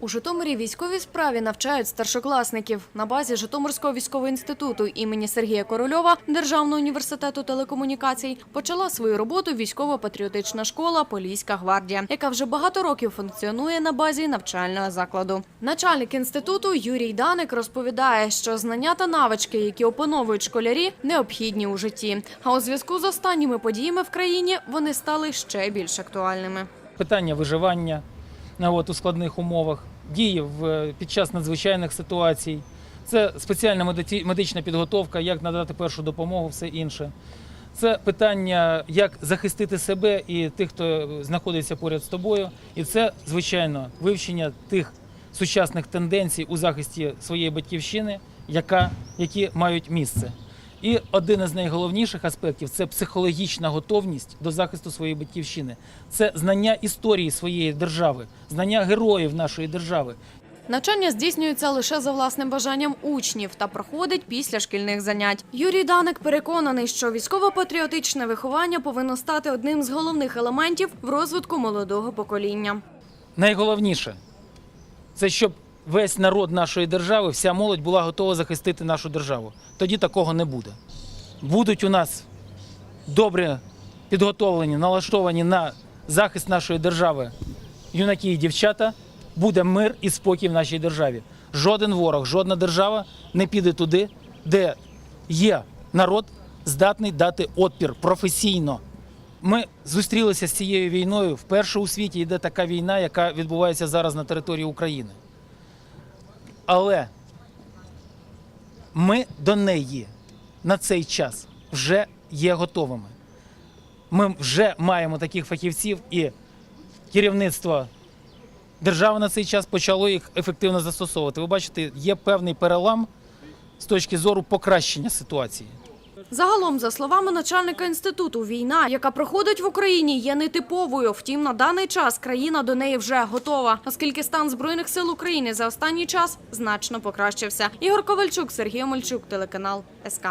У Житомирі військовій справі навчають старшокласників. На базі Житомирського військового інституту імені Сергія Корольова Державного університету телекомунікацій почала свою роботу військово-патріотична школа Поліська гвардія, яка вже багато років функціонує на базі навчального закладу. Начальник інституту Юрій Даник розповідає, що знання та навички, які опановують школярі, необхідні у житті. А у зв'язку з останніми подіями в країні вони стали ще більш актуальними. питання виживання от, у складних умовах, дії в, під час надзвичайних ситуацій. Це спеціальна медична підготовка, як надати першу допомогу, все інше. Це питання, як захистити себе і тих, хто знаходиться поряд з тобою. І це, звичайно, вивчення тих сучасних тенденцій у захисті своєї батьківщини, яка, які мають місце. І один із найголовніших аспектів це психологічна готовність до захисту своєї батьківщини. Це знання історії своєї держави, знання героїв нашої держави. Навчання здійснюється лише за власним бажанням учнів та проходить після шкільних занять. Юрій Даник переконаний, що військово-патріотичне виховання повинно стати одним з головних елементів в розвитку молодого покоління. Найголовніше це щоб весь народ нашої держави, вся молодь була готова захистити нашу державу. Тоді такого не буде. Будуть у нас добре підготовлені, налаштовані на захист нашої держави юнаки і дівчата. Буде мир і спокій в нашій державі. Жоден ворог, жодна держава не піде туди, де є народ, здатний дати отпір професійно. Ми зустрілися з цією війною. Вперше у світі йде така війна, яка відбувається зараз на території України. Але ми до неї на цей час вже є готовими. Ми вже маємо таких фахівців, і керівництво держави на цей час почало їх ефективно застосовувати. Ви бачите, є певний перелам з точки зору покращення ситуації. Загалом, за словами начальника інституту, війна, яка проходить в Україні, є нетиповою. Втім, на даний час країна до неї вже готова, оскільки стан збройних сил України за останній час значно покращився. Ігор Ковальчук, Сергій Омельчук, телеканал СК.